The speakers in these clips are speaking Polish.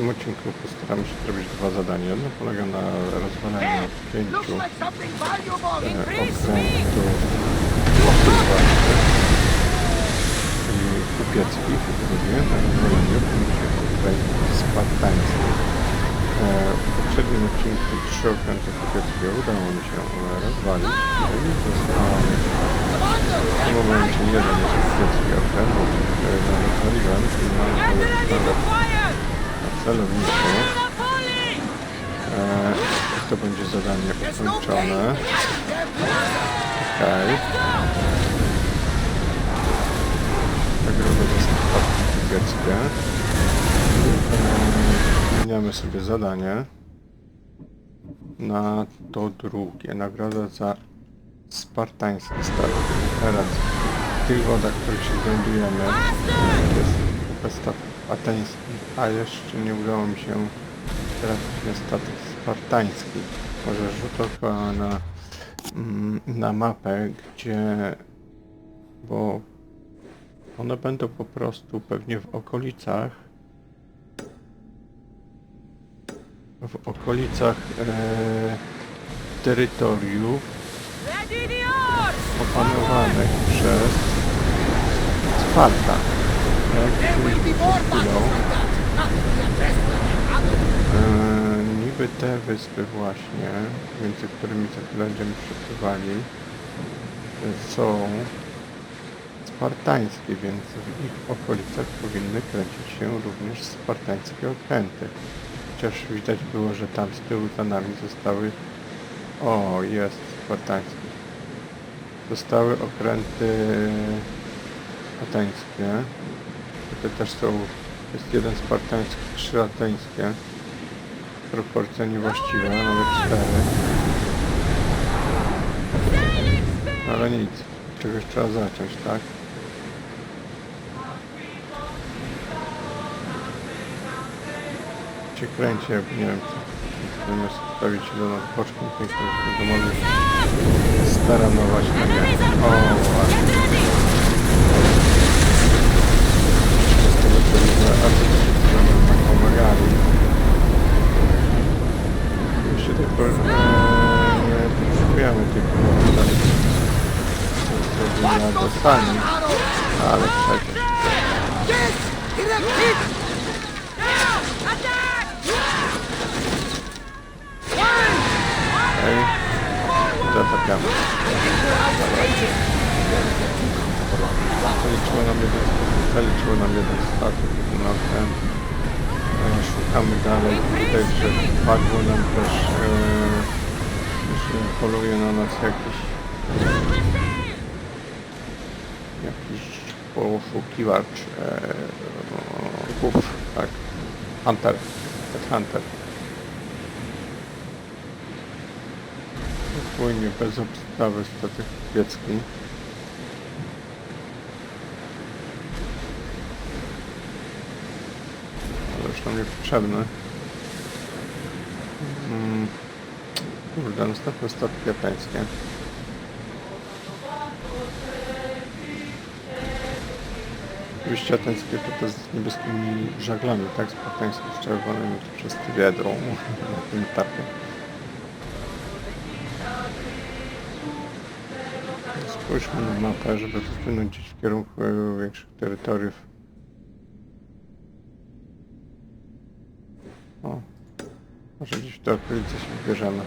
tym odcinku postaramy się zrobić dwa zadania. Jedno polega na rozwaleniu pięciu e, okrętów i kupieckich, drugie na rozwaleniu pięciu okrętów. E, W poprzednim odcinku trzy okręty kupieckie udało mi się e, rozwalić no i zostało w tym momencie jeden jest kupiecki okręt, który rozwaliłem i mam celowniku. E, to będzie zadanie ukończone. Okej. Tak robię statki kupieckie. E, Zmieniamy sobie zadanie na to drugie. Nagroda za spartański statek. Teraz w tych wodach, w których się znajdujemy jest kupę ateńskich, a jeszcze nie udało mi się trafić na statek spartański. Może rzut oka na, mm, na mapę, gdzie... bo one będą po prostu pewnie w okolicach w okolicach e, terytoriów opanowanych przez Sparta. Jak There will be przed more chwilą, battles like that. Not to be addressed by the e, niby te wyspy właśnie, między którymi chwilę będziemy przepływali, e, są spartańskie, więc w ich okolicach powinny kręcić się również spartańskie okręty. Chociaż widać było, że tam z tyłu za nami zostały... O, jest spartański. Zostały okręty ateńskie. Tutaj też są... Jest jeden spartański, trzy ateńskie. Proporcja niewłaściwa, nawet cztery. Ale nic. Czegoś trzeba zacząć, tak? Cię kręci, jak nie wiem, czy zamiast stawić się do nas boczkiem go mogli staranować na nie. O. Get ready! Z tego co widzę, artyści nam pomagali. Jeszcze tylko e, nie potrzebujemy tych pomocy. Watch Zrobienia those dostani, fire arrows! ale przecież. Yes! Direct Zaliczyło nam jeden, zaliczyło nam jeden statek, jeden okręt. E, Szukamy dalej. Tutaj padło nam też, e, że poluje na nas jakiś jakiś poszukiwacz e, tak. Hunter. Hunter. Płynie bez obstawy statek kupiecki. Nam niepotrzebny. Mm. Kurde, następne statki ateńskie. Oczywiście ateńskie to te z niebieskimi żaglami, tak? Spartańskie z czerwonymi, to przez wiedrą na tym etapie. Spójrzmy na mapę, żeby wpłynąć gdzieś w kierunku e, większych terytoriów. O, może gdzieś w te okolice się wybierzemy.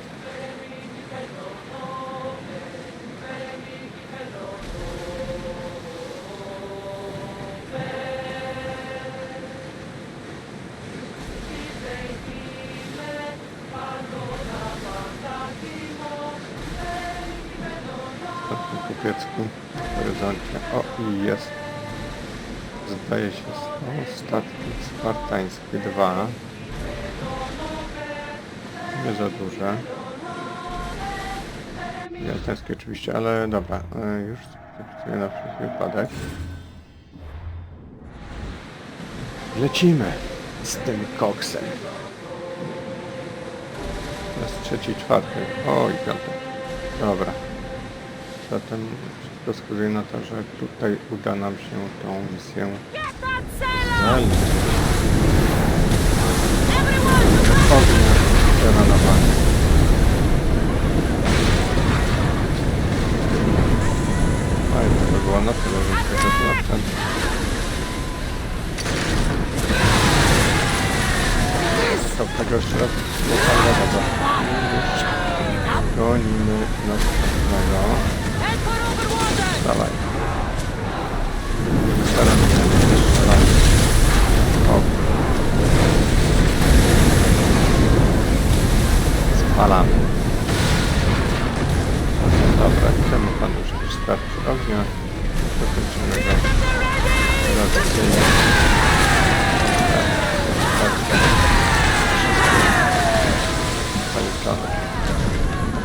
Kupiecki w horyzoncie. O, i jest. Zdaje się, są statki spartańskie dwa. Nie za duże. I ateńskie oczywiście, ale dobra, e, już zapisuję na wszelki wypadek. Lecimy z tym koksem. To jest trzeci, czwarty. O i piąty. Dobra. Zatem wszystko wskazuje na to, że tutaj uda nam się tą misję zaliczyć. Ognia, teraz na bank. No i to by było na tyle, więc tego zobaczę. To tego jeszcze raz lokalnego dobra. Gonimy następnego. Dawaj. Teraz będziemy strzelać. O. Spalamy. Dobra, temu pan już wystarczy ognia. Dokończymy go. Tradycyjnie. Tak, tak. Zaliczamy.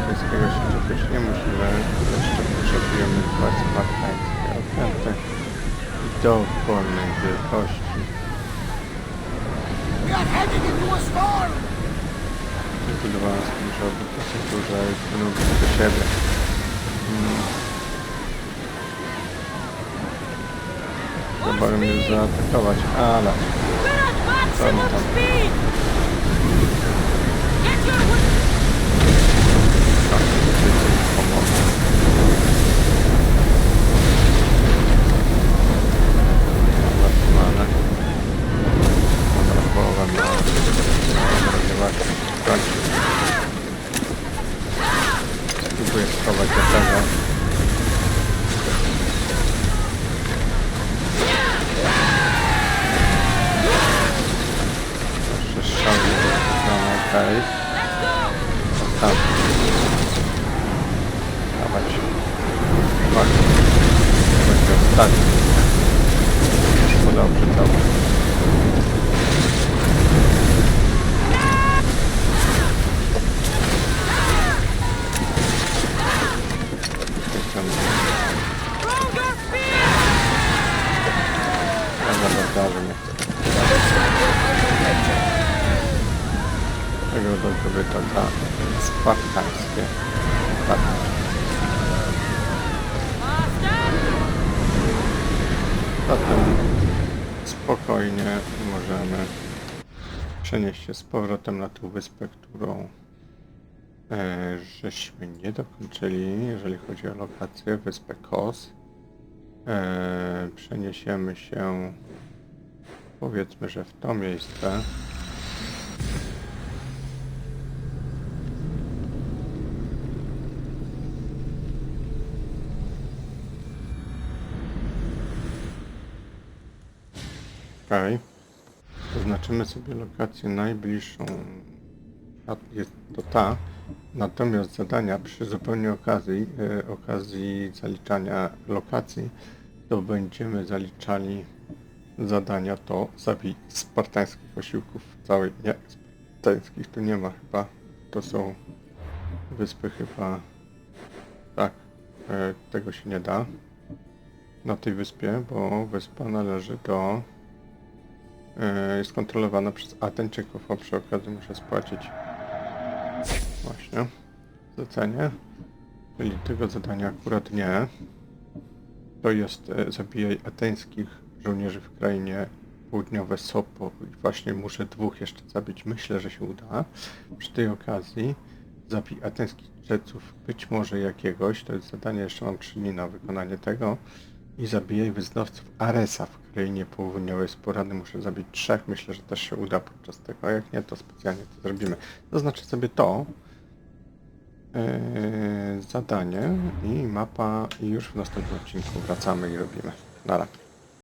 Polskiego się czepiać nie musimy. Jeszcze potrzebujemy dwa spartańskie okręty i dowolnej wielkości. We are headed into a storm! Budowałem sobie, że oby dosyć duże już będą blisko siebie. Mm. Zabawy mnie zaatakować, ale Tam, tam. Spróbuję schować do tego. Jeszcze strzał nie wykonany, okej. Let's go! Tam. Dawać. Uwaga. Będzie ostatni. Wszystko dobrze, dobrze. Jestem Stronger speed! Ja zabardarzem nie chcę. Tego do kobieta za spartańskie. Zatem spokojnie możemy przenieść się z powrotem na tą wyspę, którą e, żeśmy nie dokończyli, jeżeli chodzi o lokację, wyspę Kos. E, przeniesiemy się powiedzmy, że w to miejsce. Okej. Zaznaczymy sobie lokację najbliższą. Jest to ta. Natomiast zadania przy zupełnie okazji, e, okazji zaliczania lokacji, to będziemy zaliczali zadania to zabij spartańskich osiłków w całej. Nie, spartańskich tu nie ma chyba. To są wyspy chyba. Tak, e, tego się nie da na tej wyspie, bo wyspa należy do e, jest kontrolowana przez Ateńczyków, a przy okazji muszę spłacić właśnie zlecenie, czyli tego zadania akurat nie. To jest e, zabijaj ateńskich żołnierzy w krainie południowe Sopo i właśnie muszę dwóch jeszcze zabić, myślę, że się uda. Przy tej okazji zabij ateńskich czeców, być może jakiegoś, to jest zadanie, jeszcze mam 3 dni na wykonanie tego i zabijaj wyznawców Aresa w krainie południowej sporady. Muszę zabić trzech. Myślę, że też się uda podczas tego. A jak nie, to specjalnie to zrobimy. Zaznaczę sobie to yy, zadanie i mapa i już w następnym odcinku wracamy i robimy. Nara.